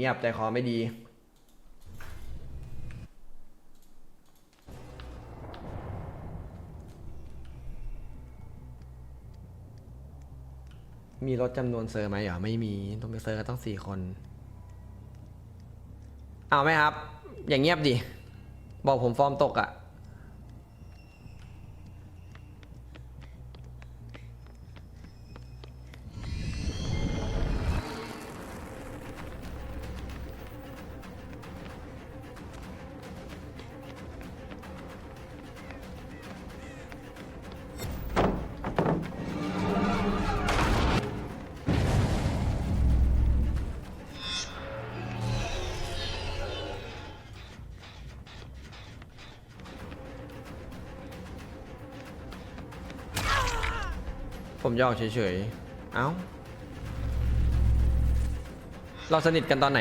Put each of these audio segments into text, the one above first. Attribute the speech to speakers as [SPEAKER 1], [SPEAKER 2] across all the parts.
[SPEAKER 1] เงียบใจคอไม่ดี มีรถจำนวนเซอร์ไหมเหรอไม่มีต้องไปเซอร์ก็ต้องสี่คน เอาไหมครับ อย่างเงียบดิ บอกผมฟอร์มตกอะ่ะ ผมยอกเฉยๆ เอ้า เราสนิทกันตอนไหน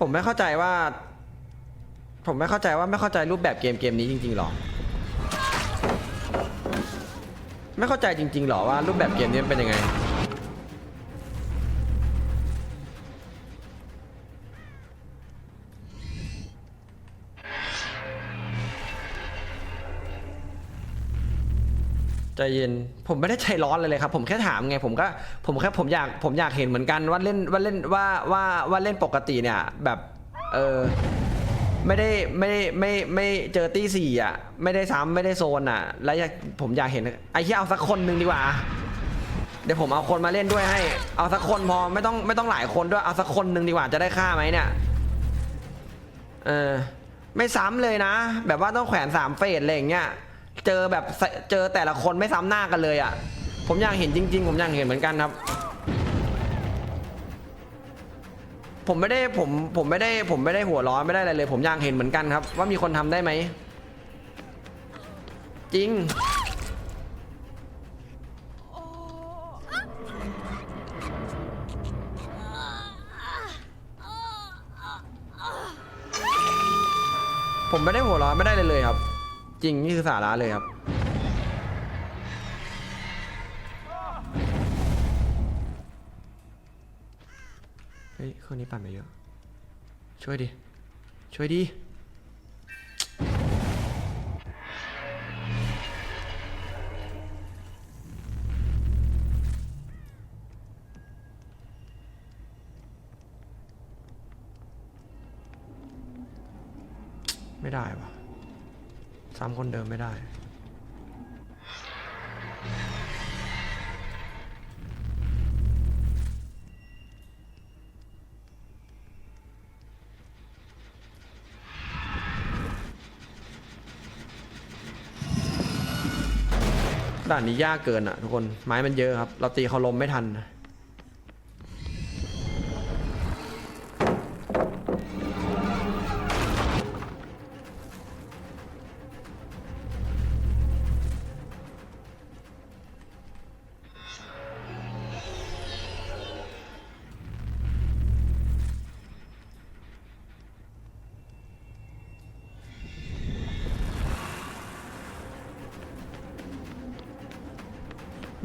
[SPEAKER 1] ผมไม่เข้าใจว่า ผมไม่เข้าใจว่าไม่เข้าใจรูปแบบเกมเกมนี้จริงๆหรอ ไม่เข้าใจจริงๆหรอว่ารูปแบบเกมนี้มันเป็นยังไง ใจเย็นผมไม่ได้ใจร้อนเลยเลยครับ ผมแค่ถามไงผมก็ผมแค่ผมอยากผมอยากเห็นเหมือนกันว่าเล่นว่าเล่นว่าว่าว่าเล่นปกติเนี่ยแบบเออไม่ได้ไม่ได้ไม่ไม่เจอตี้สี่อะ ไม่ได้ซ้ำไม่ได้โซนอะ แล้วอยากผมอยากเห็นไอ้ที่เอาสักคนหนึ่งดีกว่า เดี๋ยวผมเอาคนมาเล่นด้วยให้ เอาสักคนพอไม่ต้องไม่ต้องหลายคนด้วยเอาสักคนหนึ่งดีกว่าจะได้ค่าไหมเนี่ยเออไม่ซ้ำเลยนะ แบบว่าต้องแขวนสามเฟสอะไรอย่างเงี้ย เจอแบบเจอแต่ละคนไม่ซ้ำหน้ากันเลยอะ ผมอยากเห็นจริง ๆ ผมอยากเห็นเหมือนกันครับ ผมไม่ได้ผมผมไม่ได้ผมไม่ได้หัวร้อนไม่ได้อะไรเลย ผมอยากเห็นเหมือนกันครับ ว่ามีคนทำได้ไหม จริงผมไม่ได้หัวร้อนไม่ได้เลยเลยครับ จริงนี่คือสาระเลยครับ เฮ้ยเครื่องนี้ปั่นไปเยอะ ช่วยดิ ช่วยดิ ไม่ได้วะ ซ้ำคนเดิมไม่ได้ด่านนี้ยากเกินอะทุกคนไม้มันเยอะครับ เราตีเขาลมไม่ทันนะ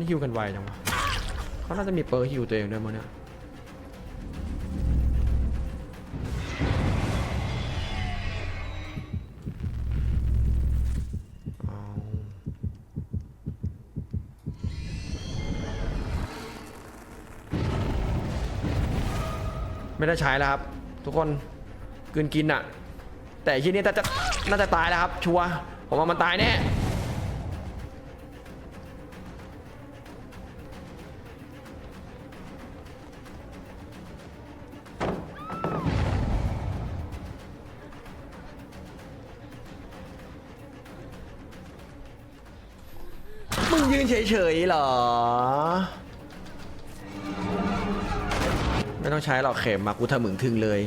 [SPEAKER 1] นี่ฮิวกันไวจังวะเขาน่าจะมีเปอร์ฮิวตัวเองด้วยมั้งเนี่ยไม่ได้ใช้แล้วครับ ทุกคนกลืนกินอะแต่ที่นี้น่าจะน่าจะตายแล้วครับ ชัวร์ผมว่ามันตายแน่ มึงยืนเฉยๆเหรอ ไม่ต้องใช้หรอกเข็มมากูทะมึงถึงเลย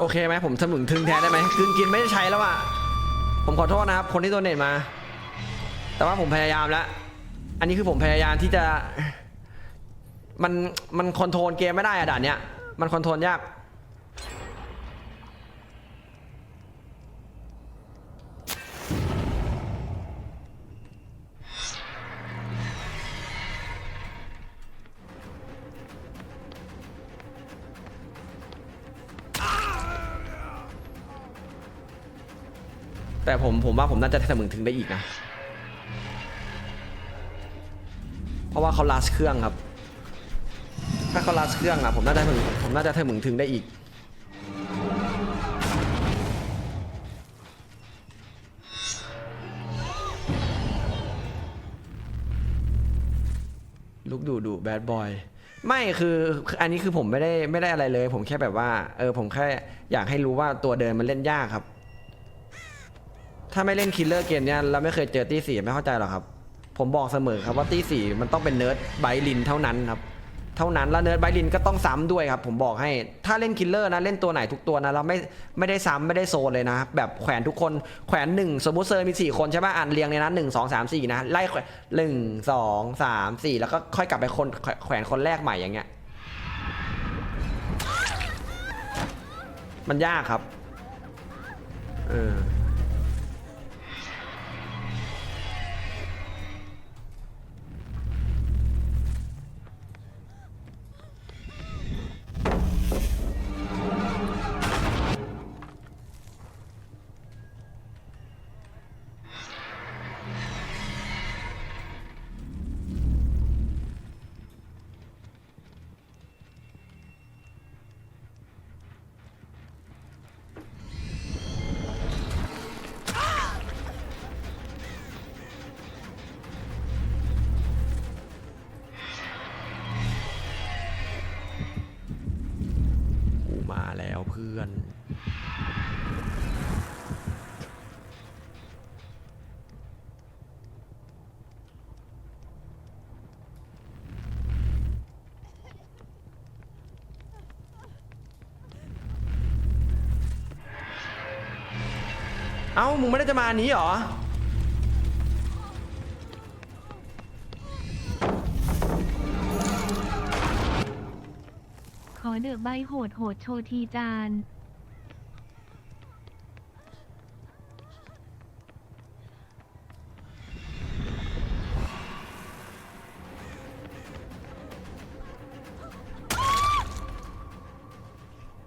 [SPEAKER 1] โอเคไหมผมสนุนทึงแทนได้ไหมกลืนกินไม่ได้ใช้แล้วอะผมขอโทษนะครับ คนที่โดนเน็ตมา แต่ว่าผมพยายามแล้ว อันนี้คือผมพยายามที่จะ มันมันคอนโทรลเกมไม่ได้อะด่านเนี้ย มันคอนโทรลยาก แต่ผมผมว่าผมน่าจะทะมึงถึงได้อีกนะ เพราะว่าเขาลาสเครื่องครับ ถ้าเขาลาสเครื่องอะผมน่าจะถึงผมน่าจะทะมึงถึงได้อีกลูกดูดูแบดบอยไม่คืออันนี้คือผมไม่ได้ไม่ได้อะไรเลย ผมแค่แบบว่า เออผมแค่อยากให้รู้ว่าตัวเดินมันเล่นยากครับ ถ้าไม่เล่นคิลเลอร์เกมเนี้ยแล้วไม่เคยเจอตีสี่ไม่เข้าใจหรอกครับ ผมบอกเสมอครับว่าตีสี่มันต้องเป็นเนิร์ดไบลินเท่านั้นครับ เท่านั้นแล้วเนิร์ดไบลินก็ต้องซ้ำด้วยครับ ผมบอกให้ถ้าเล่นคิลเลอร์นะเล่นตัวไหนทุกตัวนะเราไม่ไม่ได้ซ้ำไม่ได้โซนเลยนะ แบบแขวนทุกคนแขวนหนึ่งสมมติเซอร์มีสี่คนใช่ไหมอ่านเรียงเลยนะหนึ่งสองสามสี่นะไล่แขวนหนึ่งสองสามสี่แล้วก็ค่อยกลับไปคนแขวนคนแรกใหม่อย่างเงี้ยมันยากครับเออ พื่อนเอ้า มึงไม่ได้จะมาอันนี้เหรอ
[SPEAKER 2] อเดอะใบโหดโหดโชว์ทีจาน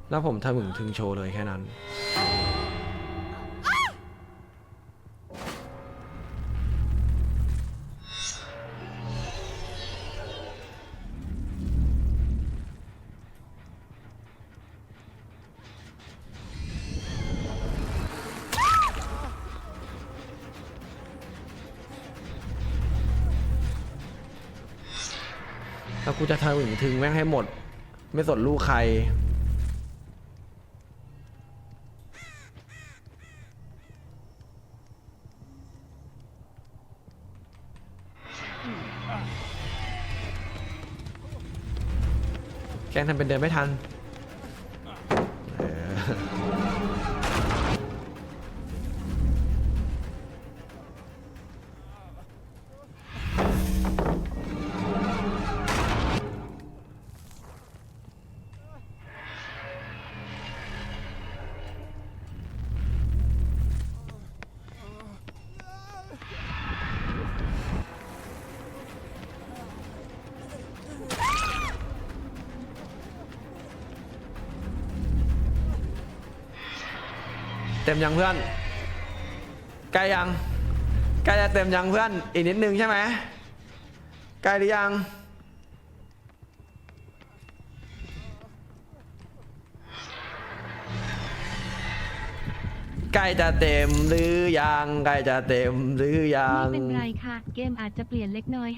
[SPEAKER 1] แล้วผมทำถึงถึงโชว์เลยแค่นั้น แล้วกูจะทำถึงถึงแม่งให้หมด ไม่สนลูกใคร แกล้งทำเป็นเดินไม่ทัน เต็มยังเพื่อนใกล้ยังใกล้จะเต็มยังเพื่อนอีกนิดนึงใช่ไหมใกล้หรือยังใกล้จะเต็มหรือยังใกล้จะเต็มหรือยั
[SPEAKER 2] ไม่
[SPEAKER 1] ง
[SPEAKER 2] เป็นไรค่ะ เกมอาจจะเปลี่ยนเล็กน้อย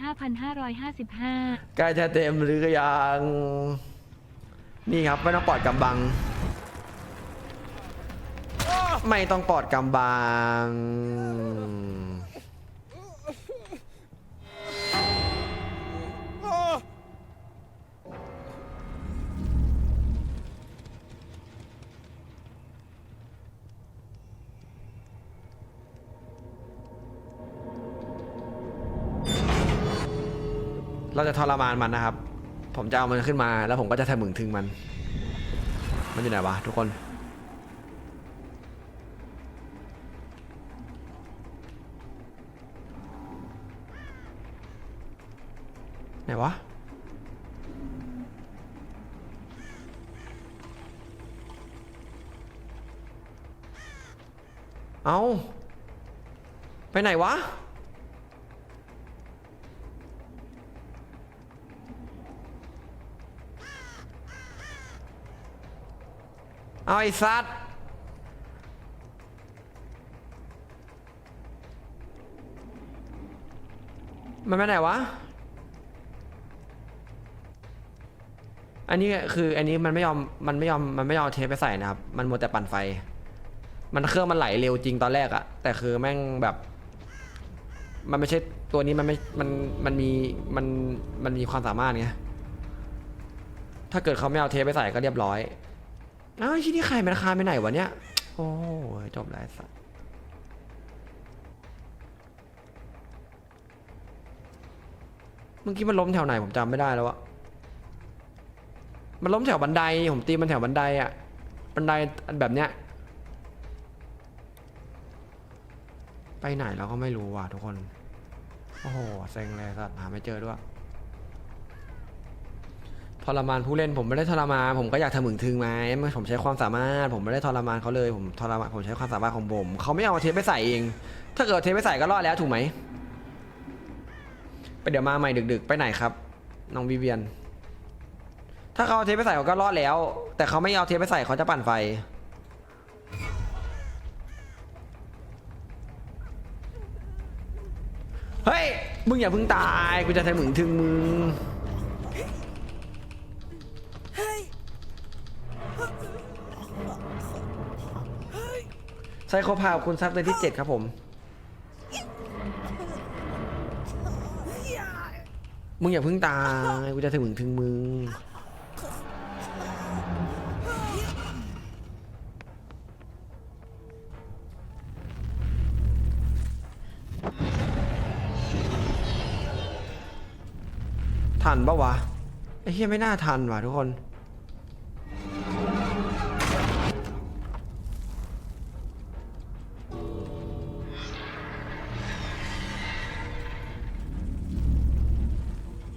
[SPEAKER 2] 5,555
[SPEAKER 1] ใกล้จะเต็มหรือยัง นี่ครับไม่ต้องปลอดกำบัง ไม่ต้องปอดกำบังเราจะทรมานมันนะครับ ผมจะเอามันขึ้นมาแล้วผมก็จะทะมึงถึงมัน มันอยู่ไหนวะทุกคน ไหนวะ เอาไปไหนวะ เอาไอ้สัตว์มันไปไหนวะ อันนี้คืออันนี้มันไม่ยอมมันไม่ยอมมันไม่ยอมเทปไปใส่นะครับ มันมัวแต่ปั่นไฟ มันเครื่องมันไหลเร็วจริงตอนแรกอะแต่คือแม่งแบบ มันไม่ใช่ตัวนี้มันไม่มันมันมีมันมันมีความสามารถไงถ้าเกิดเขาไม่เอาเทปไปใส่ก็เรียบร้อยอ้าวที่นี่ใครมันคาไปไหนวะเนี่ยโอ้ยจบแล้วสัสเมื่อกี้มันล้มแถวไหนผมจำไม่ได้แล้วอะ มันล้มแถวบันได ผมตีมันแถวบันไดอะบันไดอันแบบเนี้ย ไปไหนเราก็ไม่รู้ว่ะทุกคน โอ้โหเซ็งเลยสัตว์หาไม่เจอด้วยทรมานผู้เล่นผมไม่ได้ทรมานผมก็อยากทำมึงทึงไหมผมใช้ความสามารถ ผมไม่ได้ทรมานเขาเลย ผมทรมานผมใช้ความสามารถของผมเขาไม่เอาเทปไปใส่เอง ถ้าเกิดเอาเทปไปใส่ก็รอดแล้วถูกไหมไปเดี๋ยวมาใหม่ดึก ๆ ไปไหนครับน้องวิเวียน ถ้าเขาเอาเทปไปใส่เขาก็รอดแล้ว แต่เขาไม่เอาเทปไปใส่เขาจะปั่นไฟ เฮ้ย มึงอย่าเพิ่งตาย กูจะทำมึงถึงมึงไซโคพาคุณซับเดือนที่ 7 ครับผม มึงอย่าเพิ่งตาย กูจะถึงมึงถึงมึง ปะวะไอ้เฮียไม่น่าทันว่ะทุกคน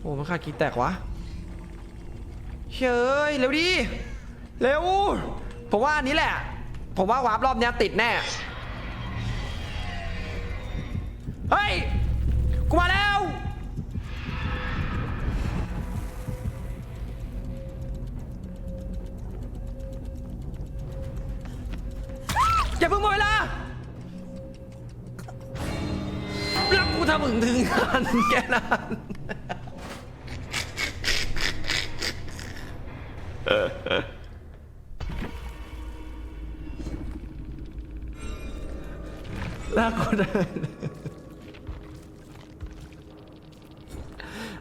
[SPEAKER 1] โอ้มันขาดกี่แตกวะเฮ้ยเร็วดิเร็วผมว่าอันนี้แหละ ผมว่าวาร์ปรอบเนี้ยติดแน่ เพิ่งหมดเวลาแล้วกูทำมึงถึงงานแกนานแล้วกูได้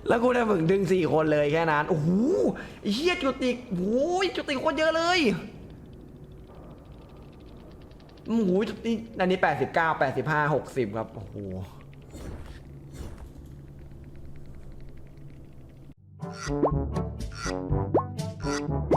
[SPEAKER 1] แล้วกูได้มึงดึงสี่คนเลยแค่นั้น โอ้โหเฮียจุติโอ้ยจุติโคตรเยอะเลย โอ้โหจุติอันนี้แปดสิบเก้าแปดสิบห้าหกสิบครับ โอ้โห
[SPEAKER 3] Thank